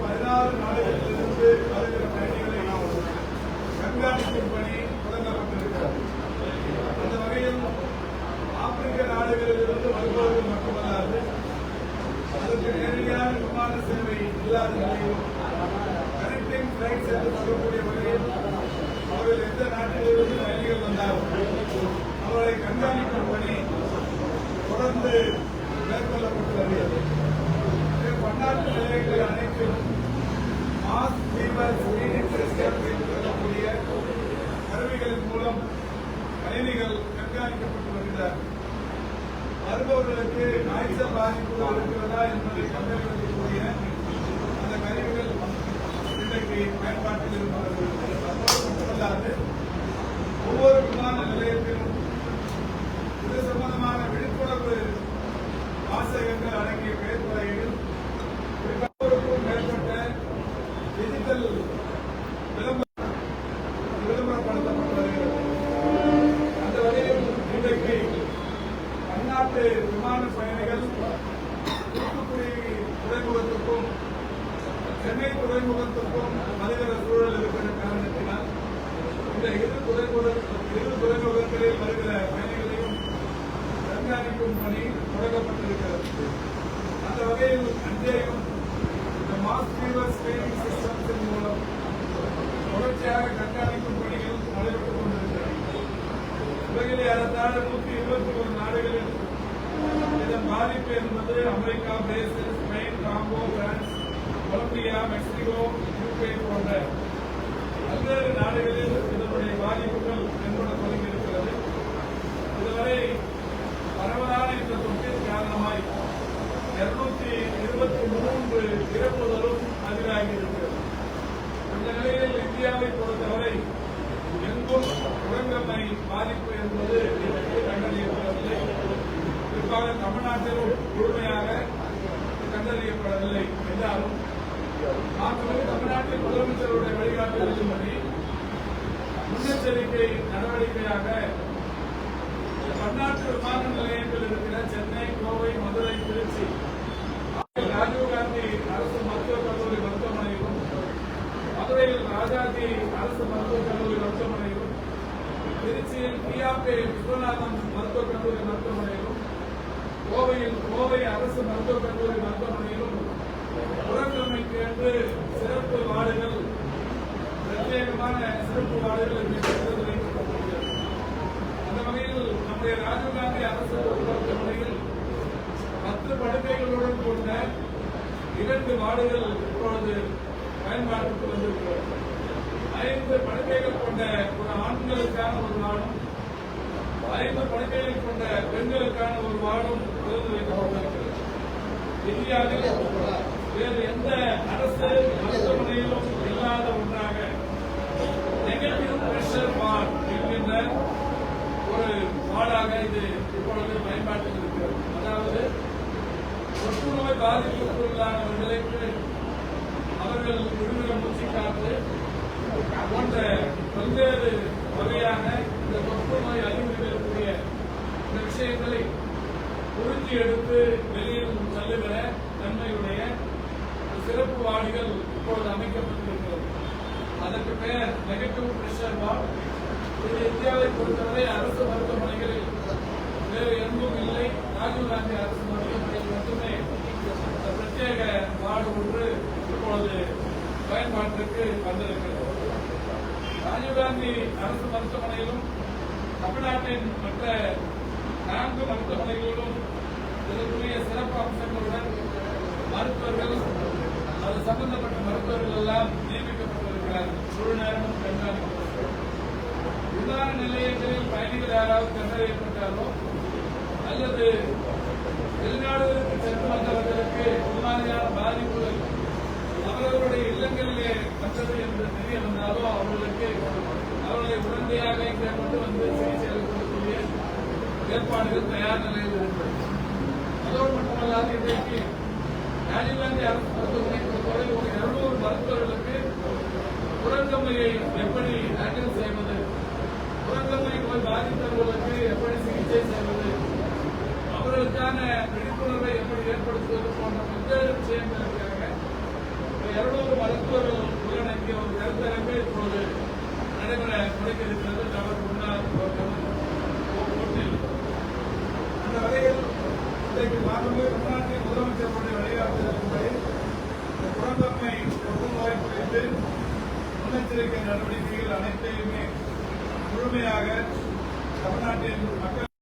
பதினாறு நாடுகளிலிருந்து வருகிற பயணிகளை நாம் கண்காணிக்கும் பணி தொடங்கப்பட்டிருக்கிறது அந்த வகையில் ஆப்பிரிக்க நாடுகளிலிருந்து வருபவர்கள் மட்டுமல்லாது அதற்கு நேரடியான விமான சேவை இல்லாத நிலையில் கனெக்டிங் பிளைட்ஸ் என்று சொல்லக்கூடிய வகையில் அவர்கள் எந்த நாட்டிலிருந்து பயணிகள் வந்தாலும் அவர்களை கண்காணிக்கும் பணி தொடர்ந்து மேற்கொள்ளப்பட்டு வருகிறது. பன்னாட்டு நிலையங்கள் அனைத்திலும் மாஸ் ஃபீவர் சொல்லக்கூடிய கருவிகளின் மூலம் பயணிகள் கண்காணிக்கப்பட்டு வருகிறார்கள் வருபவர்களுக்கு காய்ச்சல் பாதிப்புகள் இருக்கிறதா என்பதை கண்டறிவதற்குரிய அந்த கருவிகள் இன்றைக்கு பயன்பாட்டில் இருக்கும் அதோடு மட்டுமல்லாது ஒவ்வொரு விமான நிலையத்திலும் இது சம்பந்தமான விழிப்புணர்வு வாசகங்கள் அடங்கிய பேருரையில் நூறுக்கும் மேற்பட்ட டிஜிட்டல் விளம்பர விளம்பரப்படுத்தப்பட்டு வருகிறது அந்த வகையில் இன்றைக்கு பன்னாட்டு விமான பயணிகள் தூத்துக்குடி துறைமுகத்துக்கும் சென்னை துறைமுகத்துக்கும் மனிதர சூழல் இருக்கிற காரணத்தினால் இந்த இரு துறைமுக இரு துறைமுகங்களில் வருகிற பயணிகளையும் கண்காணிக்கும் பணி தொடங்கப்பட்டிருக்கிறது அந்த வகையில் அன்றையும் இந்த மாஸ் ஃபீவர் ஸ்கிரீனிங் சிஸ்டம்ஸின் மூலம் தொடர்ச்சியாக கண்காணிக்கும் பணிகள் நடைபெற்றுக் கொண்டிருக்கிறது உலகிலே ஏறத்தாழ நூற்றி இருபத்தி ஒரு நாடுகளில் இதன் பாதிப்பு என்பது America Brazil Spain Congo France Colombia Mexico UK போன்ற பல்வேறு நாடுகளில் இதனுடைய பாதிப்புகள் தென்பட தொடங்கியிருக்கிறது. இதுவரை பரவலான இந்த தொற்றின் காரணமாய் இருநூத்தி இருபத்தி மூன்று இறப்புகளும் அதிராகியிருக்கிறது இந்த நிலையில் இந்தியாவை பொறுத்தவரை எங்கும் குரங்கம்மை பாதிப்பு என்பது இதற்கு கண்டறியப்படவில்லை. குறிப்பாக தமிழ்நாட்டிலும் முழுமையாக கண்டறியப்படவில்லை. என்றாலும் தமிழ்நாட்டில் முதலமைச்சருடைய வழிகாட்டுதலின்படி முன்னெச்சரிக்கை நடவடிக்கையாக பன்னாட்டு விமான நிலையங்கள் இருக்கிற சென்னை கோவை மதுரை திருச்சி ராஜீவ்காந்தி அரசு மருத்துவக் கல்லூரி மருத்துவமனையிலும் மதுரையில் ராஜாஜி அரசு மருத்துவக் கல்லூரி மருத்துவமனையிலும் திருச்சியில் பிஆர்பி விஸ்வநாதன் மருத்துவக் கல்லூரி மருத்துவமனையிலும் கோவையில் கோவை அரசு மருத்துவக் கல்லூரி மருத்துவமனையிலும் உறங்கமைக்கு என்று சிறப்பு வார்டுகள் பிரத்யேகமான சிறப்பு வார்டுகள் அந்த வகையில் நம்முடைய ராஜீவ்காந்தி அரசு மருத்துவமனையில் பத்து படுக்கைகளுடன் கொண்ட இரண்டு வார்டுகள் இப்பொழுது பயன்பாட்டுக்கு வந்திருக்கிறது ஐந்து படுக்கைகள் கொண்ட ஒரு ஆண்களுக்கான ஒரு வார்டும் ஐந்து படுக்கைகள் கொண்ட பெண்களுக்கான ஒரு வார்டும் திறந்து வைக்கப்பட்டிருக்கிறது இந்தியாவில் வேறு எந்த அரசு மருத்துவமனையிலும் இல்லாத ஒன்றாக நெகட்டிவ் பிரஷர் வார்டு என்கின்ற ஒரு வார்டாக இது இப்பொழுது பயன்பாட்டில் இருக்கிறது அதாவது தொற்றுநோய் பாதிப்புக்குள்ளானவர்களுக்கு அவர்கள் விடுதல மூச்சு காத்து போன்ற பல்வேறு வகையான இந்த தொற்று நோய் அறிகுறிகளுக்குரிய இந்த விஷயங்களை உறுதி எடுத்து வெளியில் தள்ளுகிற தன்மையுடைய சிறப்பு வார்டுகள் இப்பொழுது அமைக்கப்பட்டிருக்கிறது. அதற்கு பெயர் நெகட்டிவ் பிரஷர் வார்டு இது இந்தியாவை பொறுத்தவரை அரசு மருத்துவமனைகளில் ராஜீவ்காந்தி அரசு மருத்துவமனையில் மட்டுமே இந்த பிரத்யேக வார்டு ஒன்று இப்பொழுது பயன்பாட்டிற்கு வந்திருக்கிறது ராஜீவ்காந்தி அரசு மருத்துவமனையிலும் தமிழ்நாட்டின் மற்ற நான்கு மருத்துவமனைகளிலும் இதற்குரிய சிறப்பு அம்சங்களுடன் மருத்துவர்கள் அது சம்பந்தப்பட்ட மருத்துவர்கள் எல்லாம் நியமிக்கப்பட்டிருக்கிறார்கள் முழு நேரமும் கண்காணிக்கப்பட்டிருக்கிறது விமான நிலையங்களில் பயணிகள் யாராவது கண்டறியப்பட்டாலோ அல்லது வெளிநாடுகளுக்கு சென்று வந்தவர்களுக்கு இது மாதிரியான பாதிப்புகள் அவரவருடைய இல்லங்களிலே வந்தது என்று தெரிய வந்தாலும் அவர்களுக்கு அவர்களை உடனடியாக இங்கே கொண்டு வந்து சிகிச்சை அளிக்கக்கூடிய ஏற்பாடுகள் தயார் நிலையில் இருக்கிறது அதோடு மட்டுமல்லாது இன்றைக்கு ராஜீவ்காந்தி அரசு மருத்துவமனை பொறுத்தவரை ஒரு இருநூறு மருத்துவர்களுக்கு புறந்தமையை எப்படி ஹேண்டில் செய்வது? புறந்தமை நோய் பாதித்தவர்களுக்கு எப்படி சிகிச்சை செய்வது? அவர்களுக்கான விழிப்புணர்வை எப்படி ஏற்படுத்துவது போன்ற பல்வேறு விஷயங்கள் இருக்கிறாங்க இருநூறு மருத்துவர்கள் உள்ளடங்கிய ஒரு கருத்தரங்கு இப்போது நடைபெற முறைக்க இருக்கிறது அவர் முன்னாள் அந்த வகையில் இன்றைக்கு மாண்புமிகு தமிழ்நாட்டின் முதலமைச்சருடைய வழிகாட்டுதலின்படி இந்த குழந்தம்மை குறித்து முன்னெச்சரிக்கை நடவடிக்கைகள் அனைத்தையுமே முழுமையாக தமிழ்நாட்டின் மக்கள்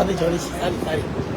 他在脚底踩在你里。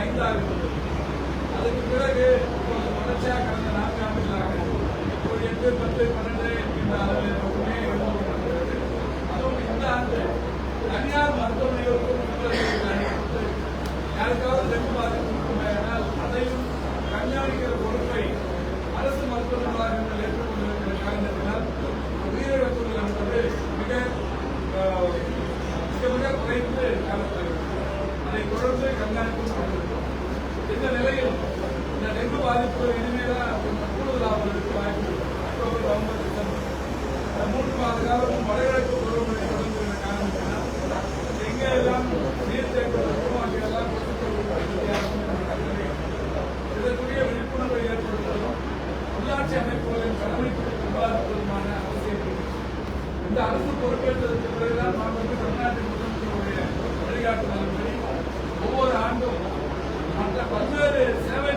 ஐந்தாக அதற்கு பிறகு தொடர்ச்சியாக கடந்த நான்கு ஆண்டுகளாக ஒரு எட்டு பத்து பன்னெண்டு என்கின்ற அளவில் மட்டுமே எழுதப்பட்டிருக்கிறது அதுவும் இந்த ஆண்டு தனியார் மருத்துவமனைகளுக்கும் யாருக்காவது ரெண்டு பாதிப்பு ஆனால் அதையும் இந்த அரசு பொறுப்பேற்றதற்கு பிறகுதான் நாம் வந்து தமிழ்நாட்டு முதலமைச்சருடைய வழிகாட்டுதலின்படி ஒவ்வொரு ஆண்டும் மற்ற பல்வேறு சேவை